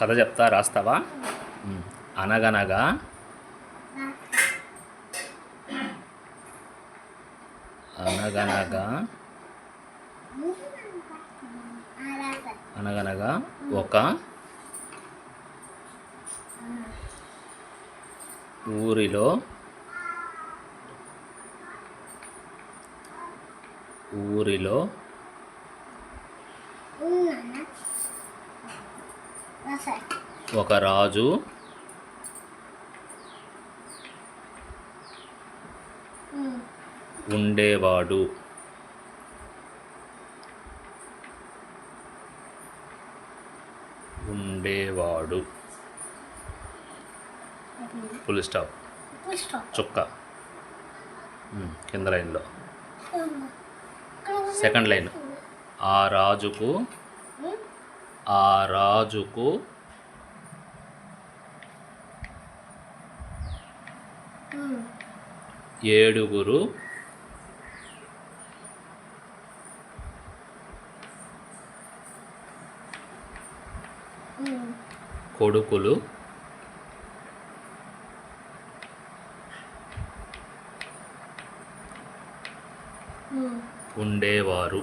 కథ చెప్తా రాస్తావా? అనగనగా. అనగనగా. అనగనగా ఒక ఊరిలో ఊరిలో ఒక రాజు. ఉండేవాడు. ఉండేవాడు. ఫుల్ స్టాప్ చుక్క. ఉమ్, కింద లైన్లో. సెకండ్ లైన్ ఆ రాజుకు ఆ రాజుకు ఏడుగురు కొడుకులు ఉండేవారు.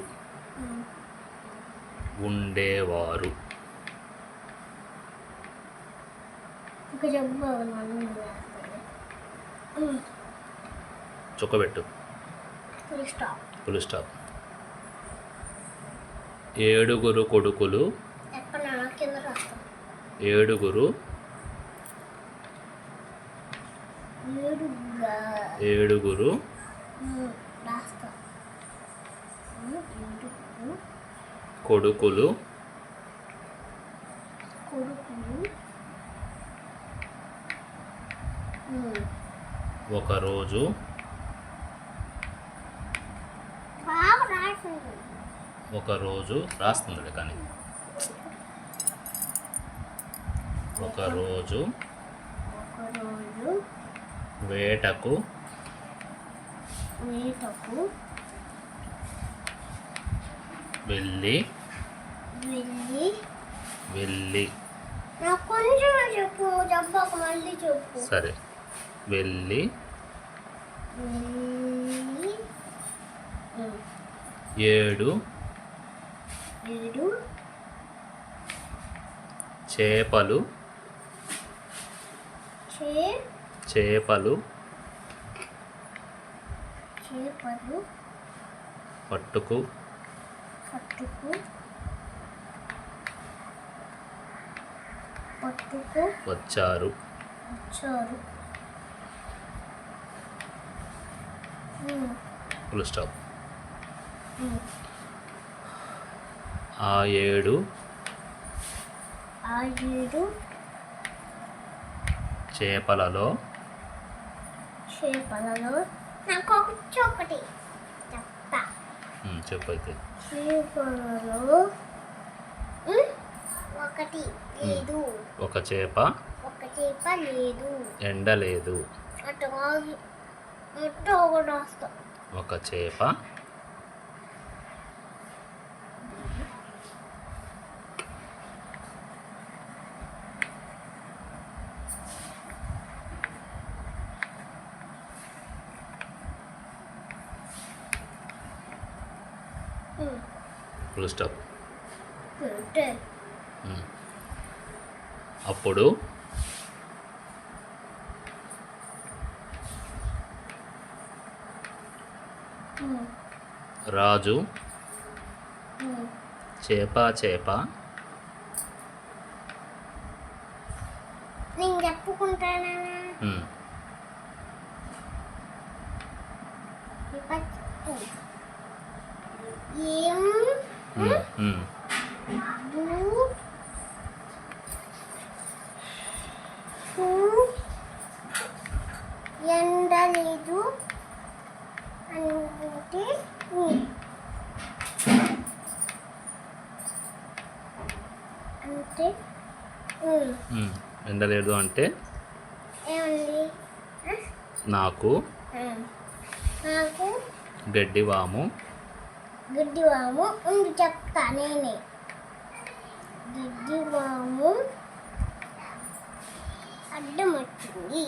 ఉండేవారు చుక్కబెట్టు. ఫుల్ స్టాప్ ఏడుగురు కొడుకులు. ఏడుగురు. ఏడు ఏడుగురు రాస్తాం ఏడుగురు కొడుకులు. ఒకరోజు ఒకరోజు రాస్తుంది కానీ. ఒకరోజు ఒకరోజు వేటకు. వేటకు. వెళ్ళి వెళ్ళి వెళ్ళి. నాకు కొంచెం చెప్పు జబ్బకు మళ్ళీ చెప్పు. సరే. వెళ్ళి. వెళ్ళి. ఏడు. ఏడు. చేపలు. చేపలు. చేపలు. పట్టుకు. పట్టుకు. వచ్చారు. Full stop. ఆ ఏడు. ఆ ఏడు. చేపలలో. చేపలలో నాకు ఒకటి ఒకటి. చెప్తా. ఉమ్, చెప్పు అయితే. చేపలలో ఒకటి. ఒక చేప. ఒక చేప లేదు. ఎండ లేదు. ఒక చేప ఉమ్, ఫుల్ స్టాప్ పెట్టే. ఉమ్. అప్పుడు రాజు. చేప చేప నేను చెప్పుకుంటానా. ఏం లేదు అంటే? నాకు నాకు గడ్డి వాము గడ్డి చెప్తా నేనే. గడ్డివాము అడ్డం వచ్చింది.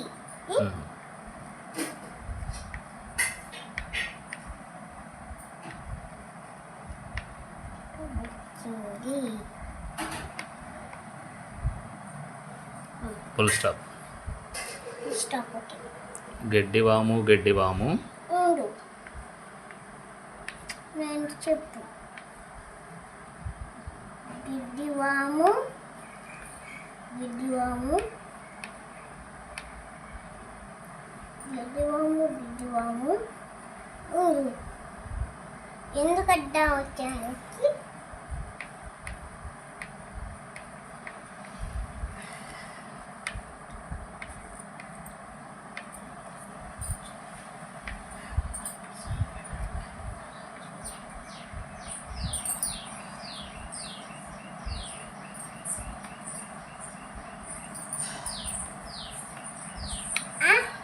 వచ్చింది. Full stop. Stop okay. గడ్డివాము గడ్డివాము చెప్పు గిద్దివాము గిద్దివాము గిద్దివాము ఉండు ఎందుకడ్డా వచ్చాను?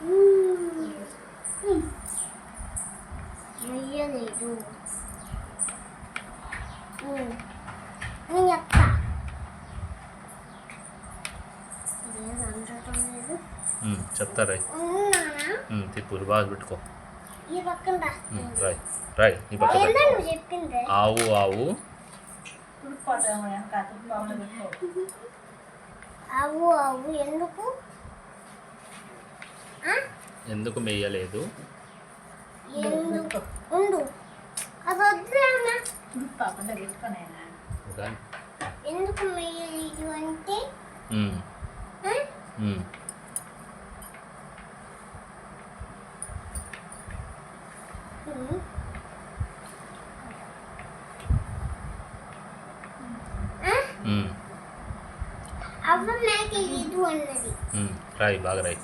ఆవు మెయ్యలేదు మెయ్యలేదు నేను చెప్తా ఇదేం అనటం లేదు ఉమ్, చెప్తారా ఉన్నానా ఉమ్, తిప్పు బాగా పెట్టుకో. ఈ పక్కన రా ఉమ్, రాయ్ రాయ్ ఈ పక్క పెట్టు. ఏందో నువ్వు చెప్పిందే? ఆవు ఆవు. ఆవు ఆవు ఎందుకు? మెయ్యలేదు అంటే? ఉమ్, అవ్వ మేకెళ్ళలేదు అన్నది ఉమ్. రాయ్ బాగా రాయ్.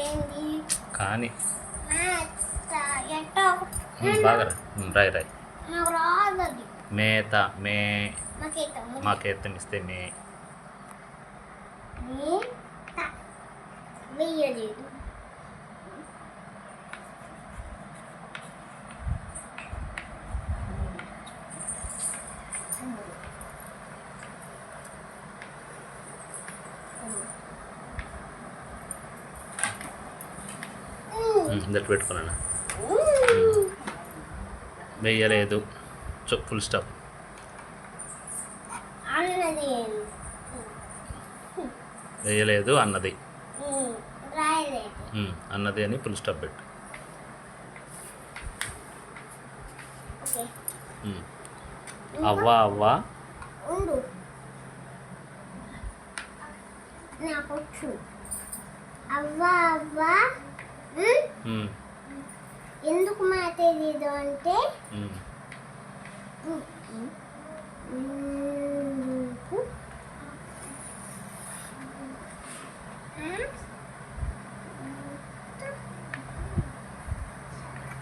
ఏంటి కానీ బాగా రాయ్ రాయ్ మేత మే మాకేత ఇస్తే మే వెయ్యలేదు దట్ పెట్టుకున్నాను వెయ్యలేదు. చు ఫుల్ స్టాప్ అన్నది. వేయలేదు అన్నది. అన్నది అని ఫుల్ స్టాప్ పెట్టు. అవ్వ అవ్వ. అవ్వ అవ్వ. ఎందుకు మా తెలీదు అంటే?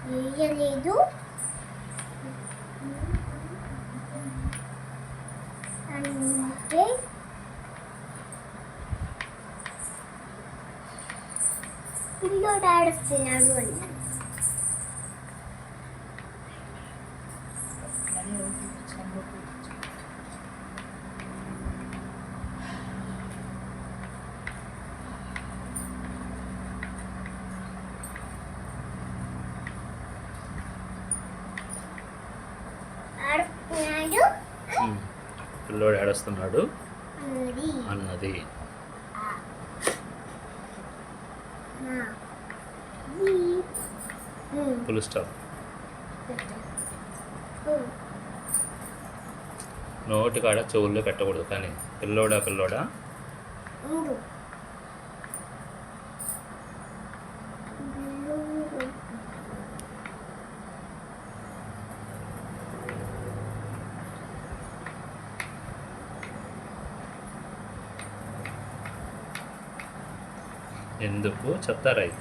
వేయలేదు పిల్లోడు ఆడుస్తున్నాడు అన్నాడు ఆడుతున్నాడు ఉమ్. పిల్లోడు ఏడుస్తున్నాడు అన్నది ఫుల్ స్టాప్ ఉమ్. నోటి కాడ చెవుల్లో పెట్టకూడదు కానీ పిల్లోడా పిల్లోడా? ఎందుకు చెప్తారా ఇది?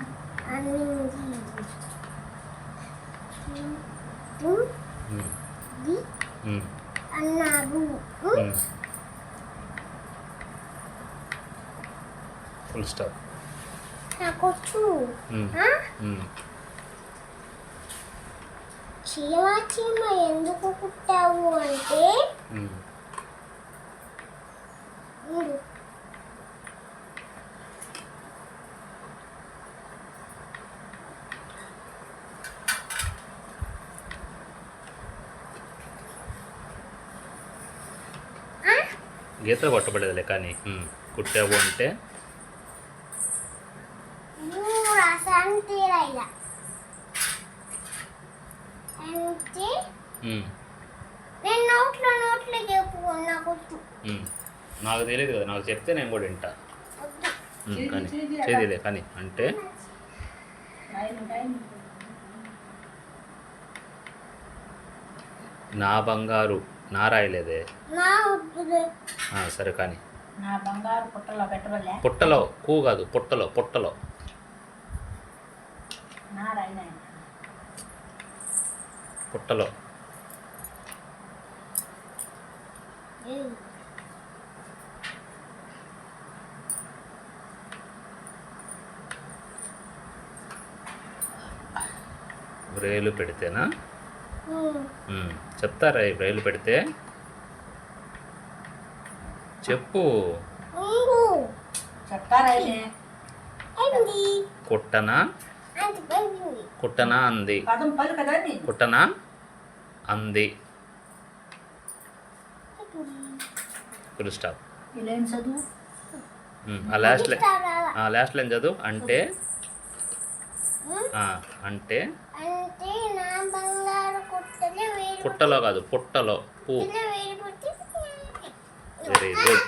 ఉమ్. ఫుల్ స్టాప్ నాకొచ్చు. చీమ చీమ ఎందుకు కుట్టావు అంటే ఉమ్. ఉండు. ఆ? గీత కొట్టబడేదిలే కానీ కుట్టావు అంటే. నాకు తెలియదు కదా నాకు చెప్తే నేను కూడా వింటా. కానీ చేది, చేదిలే కానీ అంటే? నా బంగారు. నా రాయలేదే నా వద్దులే ఆ, సరే కానీ. నా బంగారు పుట్టలో కూ కాదు పుట్టలో పుట్టలో. పుట్టలో. వ్రేలు పెడితేనా? చెప్తారా ఈ వ్రేలు పెడితే? చెప్పు. కుట్టనా? కుట్టనా అంది? కుట్టనా? అంది. ఫుల్ స్టాప్ ఆ లాస్ట్ లైన్? ఆ లాస్ట్ లైన్ చదువు. అంటే? అంటే? పుట్టలో కాదు పుట్టలో పూ. పుట్టలే వేరు పుట్టి వెరీ గుడ్